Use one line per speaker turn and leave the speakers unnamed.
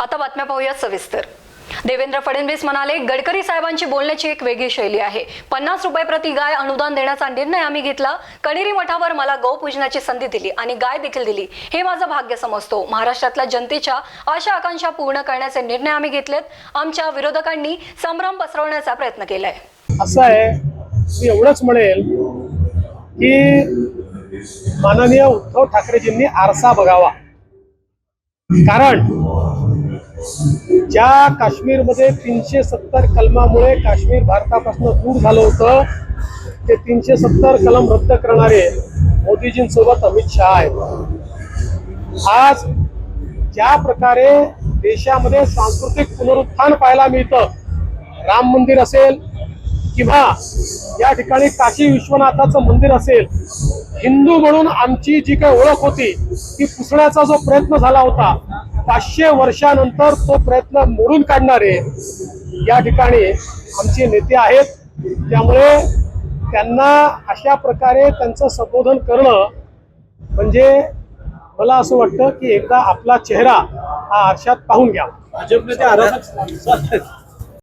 आता बातम्या पाहूया सविस्तर. देवेंद्र फडणवीस म्हणाले गडकरी साहेबांची बोलण्याची एक वेगळी शैली आहे. पन्नास रुपये प्रति गाय अनुदान देण्याचा निर्णय आम्ही घेतला. कणेरी मठावर मला गौ पूजनाची संधी दिली आणि गाय देखील दिली. हे माझं भाग्य समजतो. महाराष्ट्रातल्या जनतेच्या आशा आकांक्षा पूर्ण करण्याचे निर्णय आम्ही घेतलेत. आमच्या विरोधकांनी संभ्रम पसरवण्याचा प्रयत्न केलाय.
असं आहे मी एवढंच म्हणेल की माननीय उद्धव ठाकरेजींनी आरसा बघावा. कारण ज्या काश्मीरमध्ये तीनशे सत्तर कलमामुळे काश्मीर भारतापासून दूर झालं होतं ते तीनशे सत्तर कलम रद्द करणारे मोदीजींसोबत अमित शहा आहेत. आज ज्या प्रकारे देशामध्ये सांस्कृतिक पुनरुत्थान पाहायला मिळतं राम मंदिर असेल किंवा या ठिकाणी काशी विश्वनाथाचं मंदिर असेल हिंदू म्हणून आमची जी काही ओळख होती ती पुसण्याचा जो प्रयत्न झाला होता पाचशे वर्षानंतर तो प्रयत्न मोडून काढणारे या ठिकाणी आमचे नेते आहेत. त्यामुळे त्यांना अशा प्रकारे त्यांचं संबोधन करणं म्हणजे मला असं वाटतं की एकदा आपला चेहरा हा आरशात पाहून घ्या.
भाजपने ते